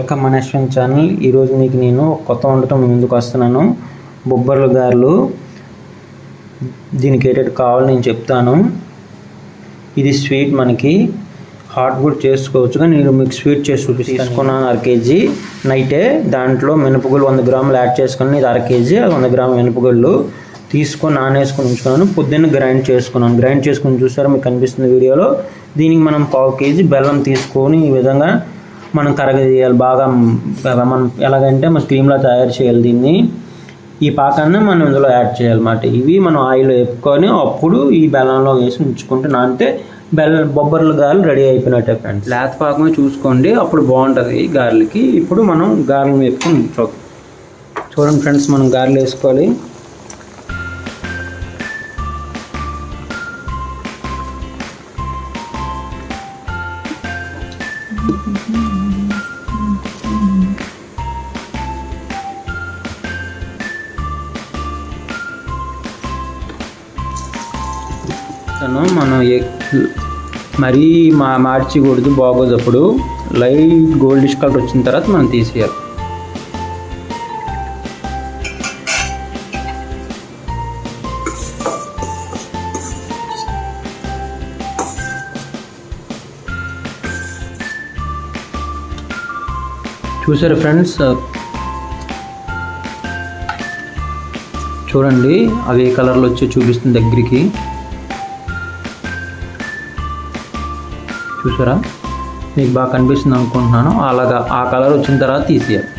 Welcome అనేశ్వన్ channel. ఈరోజు మీకు నేను కొత్త మీ ముందుకు వస్తున్నాను. బొబ్బర్ల గారెలు దీనికి ఏటేటి కావాలో నేను చెప్తాను. ఇది స్వీట్ మనకి. హాట్ కూడా చేసుకోవచ్చు కానీ నేను మీకు స్వీట్ చేసి చూపిస్తాను. తీసుకున్నాను. అర కేజీ. నైటే దాంట్లో మినపగుళ్ళు వంద గ్రాములు యాడ్ చేసుకుని ఇది అర కేజీ అది వంద గ్రాముల మినపగుళ్ళు. తీసుకొని నానేసుకొని ఉంచుకున్నాను. పొద్దున్న గ్రైండ్ చేసుకున్నాను. గ్రైండ్ చేసుకుని చూసారా మీకు కనిపిస్తుంది వీడియోలో. దీనికి మనం పావు కేజీ బెల్లం తీసుకొని ఈ విధంగా మనం కరగదీయాలి బాగా మనం ఎలాగంటే మన క్రీమ్లా తయారు చేయాలి దీన్ని. ఈ పాకాన్ని మనం ఇందులో యాడ్ చేయాలన్నమాట. ఇవి మనం ఆయిల్ వేపుకొని అప్పుడు ఈ బెల్లంలో వేసి ఉంచుకుంటే నానితే బెల్లం బొబ్బర్లు గారెలు రెడీ అయిపోయినట్టే ఫ్రెండ్స్. లేత పాకమే చూసుకోండి అప్పుడు బాగుంటుంది ఈ గారెలకి. ఇప్పుడు మనం గారెలు వేపుకొని ఉంచు చూడండి ఫ్రెండ్స్ మనం గారెలు వేసుకోవాలి. తను మనం మరీ మా మార్చకూడదు బాగోదు అప్పుడు లైట్ గోల్డిష్ కలర్ వచ్చిన తర్వాత మనం తీసేయాలి. చూసారు ఫ్రెండ్స్. చూడండి అవి ఏ కలర్లో వచ్చి చూపిస్తుంది దగ్గరికి. చూసారా మీకు బాగా కనిపిస్తుంది అనుకుంటున్నాను. అలాగా ఆ కలర్ వచ్చిన తర్వాత తీసేయాలి.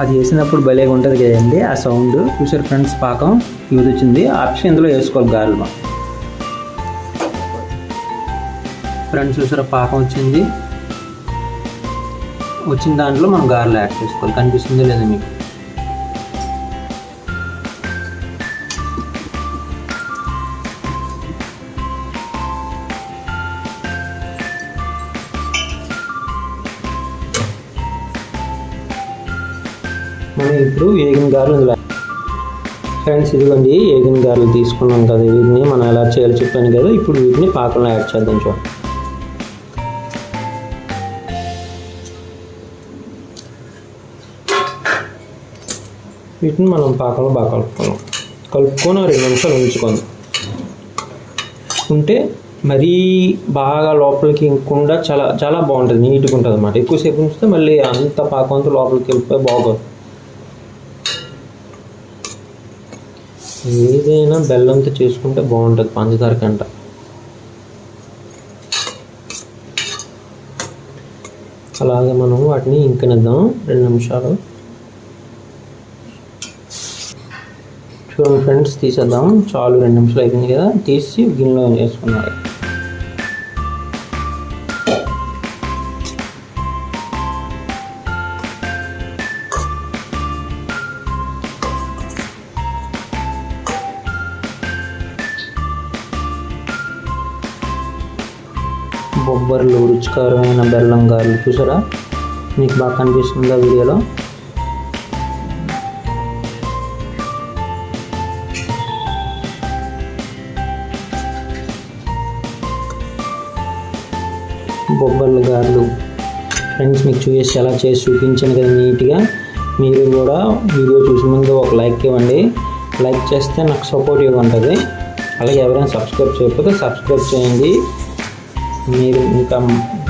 అది వేసినప్పుడు భలేగా ఉంటుంది కదండి ఆ సౌండ్. చూసారు ఫ్రెండ్స్ పాకం? యూజ్ వచ్చింది. ఆప్షన్ ఇందులో వేసుకోవాలి గారెలు. ఫ్రెండ్స్ చూసారా పాకం వచ్చింది? వచ్చిన దాంట్లో మనం గారెలు యాడ్ చేసుకోవాలి. కనిపిస్తుందో లేదా మీకు. మనం ఇప్పుడు ఏగిన గారెలు ఫ్రెండ్స్ ఇదిగోండి ఏగిన గారెలు తీసుకున్నాం కదా వీటిని మనం ఎలా చేయాలో చెప్పాను కదా ఇప్పుడు వీటిని పాకంలో యాడ్ చేద్దాం చూడండి. వీటిని మనం పాకంలో బాగా కలుపుకున్నాం కలుపుకొని రెండు నిమిషాలు ఉంచుకోండి ఉంటే మరీ బాగా లోపలికి ఇంకుండా చాలా చాలా బాగుంటుంది నీట్గా ఉంటుంది అన్నమాట ఎక్కువసేపు ఉంచితే మళ్ళీ అంత పాకం అంతా లోపలికి వెళ్ళిపోయి బాగోదు. ఏదైనా బెల్లంతో చేసుకుంటే బాగుంటుంది పంచదార కంట. అలాగే మనం వాటిని ఇంకనిద్దాం రెండు నిమిషాలు. చూడండి ఫ్రెండ్స్ తీసేద్దాం. చాలు రెండు నిమిషాలు అయిపోయింది కదా. తీసి గిన్నెలో వేసుకున్నారు బొబ్బర్లు రుచికరమైన బెల్లం గారెలు చూసారా? మీకు బాగా కనిపిస్తుందా వీడియోలో? బొబ్బర్లు గారెలు. ఫ్రెండ్స్ మీకు చూసి ఎలా చేసి చూపించాను కదా నీట్గా మీరు కూడా వీడియో చూసిన ముందు ఒక లైక్ ఇవ్వండి. లైక్ చేస్తే నాకు సపోర్టివ్గా ఉంటుంది అలాగే ఎవరైనా సబ్స్క్రైబ్ చేయకపోతే సబ్స్క్రైబ్ చేయండి. మీరు ఇంకా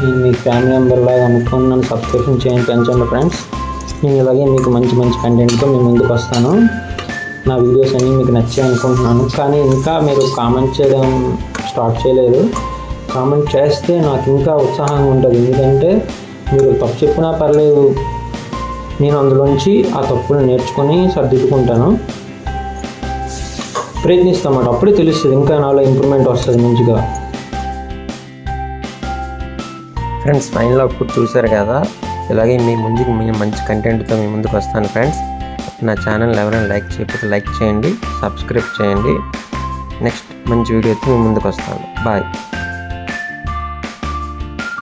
నేను మీ ఫ్యామిలీ మెంబర్ లాగా అనుకుని నన్ను సబ్స్క్రిప్షన్ చేయండి పెంచండి ఫ్రెండ్స్ నేను ఇలాగే మీకు మంచి మంచి కంటెంట్తో మీ ముందుకు వస్తాను. నా వీడియోస్ అన్నీ మీకు నచ్చాయి అనుకుంటున్నాను. కానీ ఇంకా మీరు కామెంట్ చేయడం స్టార్ట్ చేయలేదు. కామెంట్ చేస్తే నాకు ఇంకా ఉత్సాహంగా ఉంటుంది. ఎందుకంటే మీరు తప్పు చెప్పినా పర్లేదు. నేను అందులోంచి ఆ తప్పును నేర్చుకొని సర్దిద్దుకుంటాను ప్రయత్నిస్తామాట అప్పుడే తెలుస్తుంది. ఇంకా నాలో ఇంప్రూవ్మెంట్ వస్తుంది మంచిగా. ఫ్రెండ్స్ ఫైనల్ అవుట్పుట్ చూశారు కదా? ఇలాగే మీ ముందుకు మీ మంచి కంటెంట్తో మీ ముందుకు వస్తాను ఫ్రెండ్స్. నా ఛానల్ ఎవరైనా లైక్ చేయకపోతే లైక్ చేయండి సబ్స్క్రైబ్ చేయండి. నెక్స్ట్ మంచి వీడియోతో మీ ముందుకు వస్తాను. బాయ్